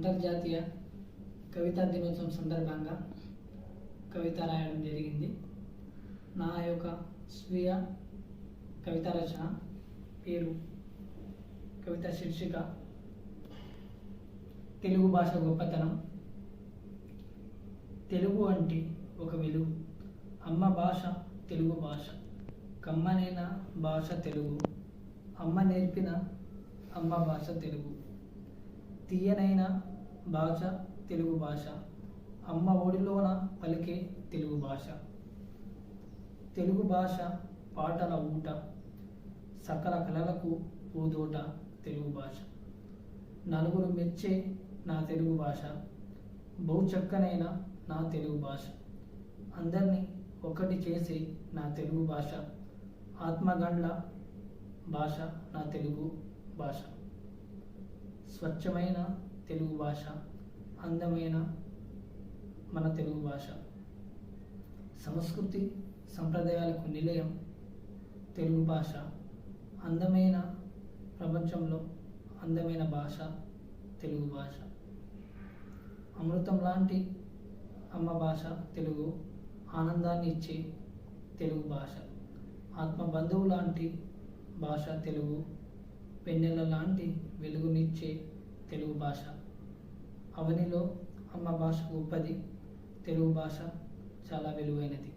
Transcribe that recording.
అంతర్జాతీయ కవితా దినోత్సవం సందర్భంగా కవిత రాయడం జరిగింది. నా యొక్క స్వీయ కవిత రచన పేరు కవిత శీర్షిక తెలుగు భాష గొప్పతనం. తెలుగు అంటే ఒక వెలుగు. అమ్మ భాష తెలుగు భాష. కమ్మనైన భాష తెలుగు. అమ్మ నేర్పిన అమ్మ భాష తెలుగు. తీయనైన భాష తెలుగు భాష. అమ్మ ఒడిలోన పలికే తెలుగు భాష. తెలుగు భాష పాటల ఊట. సకల కళలకు ఊదోట తెలుగు భాష. నలుగురు మెచ్చే నా తెలుగు భాష. బహుచక్కనైన నా తెలుగు భాష. అందరినీ ఒకటి చేసే నా తెలుగు భాష. ఆత్మగండ్ల భాష నా తెలుగు భాష. స్వచ్ఛమైన తెలుగు భాష అందమైన మన తెలుగు భాష. సంస్కృతి సంప్రదాయాలకు నిలయం తెలుగు భాష అందమైన ప్రపంచంలో అందమైన భాష తెలుగు భాష. అమృతం లాంటి అమ్మ భాష తెలుగు ఆనందాన్ని ఇచ్చే తెలుగు భాష. ఆత్మ బంధువు లాంటి భాష తెలుగు పెన్నెల లాంటి వెలుగునిచ్చే తెలుగు భాష. అవనిలో అమ్మ భాష గొప్పది తెలుగు భాష చాలా విలువైనది.